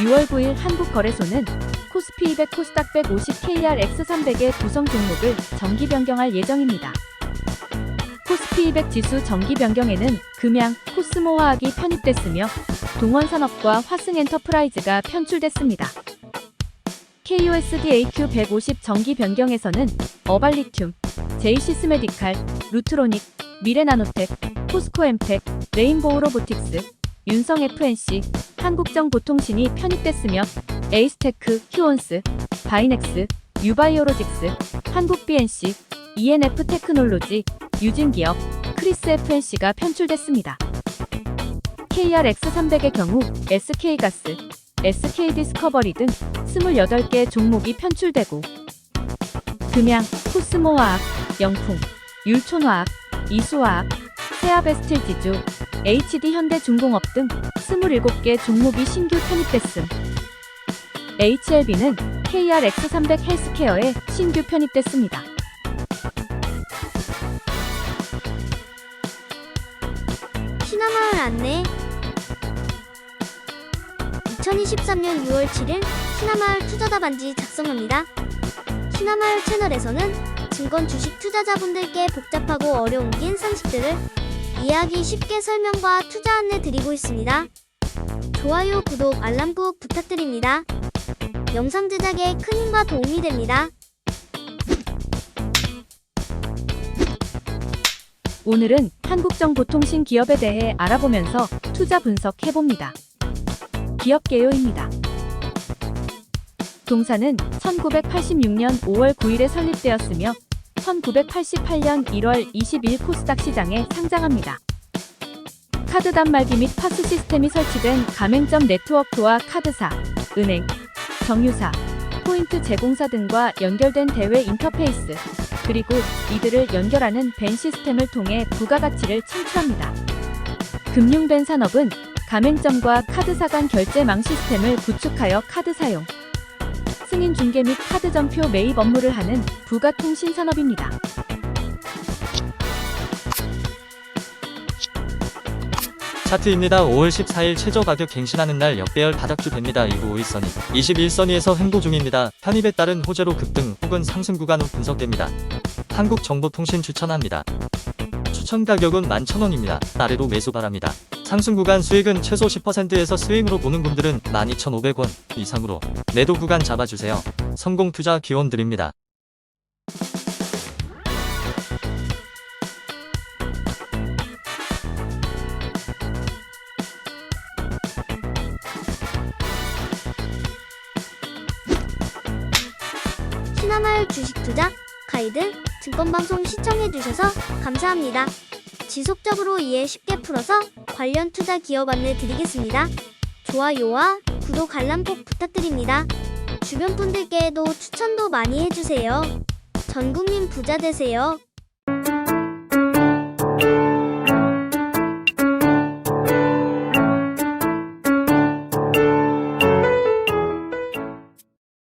6월 9일 한국거래소는 코스피 200 코스닥 150 KRX 300의 구성 종목을 정기 변경할 예정입니다. 코스피 200 지수 정기 변경에는 금양, 코스모화학이 편입됐으며 동원산업과 화승엔터프라이즈가 편출됐습니다. KUSD AQ 150 정기 변경에서는 어발리튬, 제이시스메디칼, 루트로닉, 미래나노텍, 포스코엠텍, 레인보우 로보틱스, 윤성 FNC, 한국정보통신이 편입됐으며 에이스테크, 휴온스, 바이넥스, 유바이오로직스, 한국BNC, ENF 테크놀로지, 유진기업, 크리스 FNC가 편출됐습니다. KRX300의 경우 SK가스, SK디스커버리 등 28개 종목이 편출되고 금양, 코스모화학, 영풍, 율촌화학, 이수화학, 세아베스틸 지주, HD현대중공업 등 27개 종목이 신규 편입됐음. HLB는 KRX300 헬스케어에 신규 편입됐습니다. 신화마을 안내 2023년 6월 7일 신화마을 투자다 반지 작성합니다. 신화마을 채널에서는 증권 주식 투자자분들께 복잡하고 어려운 긴 상식들을 이해하기 쉽게 설명과 투자 안내 드리고 있습니다. 좋아요, 구독, 알람 꾹 부탁드립니다. 영상 제작에 큰 힘과 도움이 됩니다. 오늘은 한국정보통신 기업에 대해 알아보면서 투자 분석해봅니다. 기업 개요입니다. 동사는 1986년 5월 9일에 설립되었으며 1988년 1월 20일 코스닥 시장에 상장합니다. 카드 단말기 및 파스 시스템이 설치된 가맹점 네트워크와 카드사, 은행, 정유사, 포인트 제공사 등과 연결된 대외 인터페이스, 그리고 이들을 연결하는 벤 시스템을 통해 부가가치를 창출합니다. 금융벤 산업은 가맹점과 카드사 간 결제망 시스템을 구축하여 카드 사용, 승인 중개 및 카드 전표 매입 업무를 하는 부가통신 산업입니다. 차트입니다. 5월 14일 최저 가격 갱신하는 날 역배열 바닥주 됩니다. 이후 5일선이 21선위에서 횡보 중입니다. 편입에 따른 호재로 급등 혹은 상승 구간으로 분석됩니다. 한국정보통신 추천합니다. 추천 가격은 11,000원입니다. 아래로 매수 바랍니다. 상승 구간 수익은 최소 10%에서 스윙으로 보는 분들은 12,500원 이상으로 매도 구간 잡아주세요. 성공 투자 기원 드립니다. 신화마을 주식 투자 가이드 증권방송 시청해주셔서 감사합니다. 지속적으로 이해 쉽게 풀어서 관련 투자 기업 안내 드리겠습니다. 좋아요와 구독 알람 꼭 부탁드립니다. 주변 분들께도 추천도 많이 해주세요. 전국민 부자 되세요.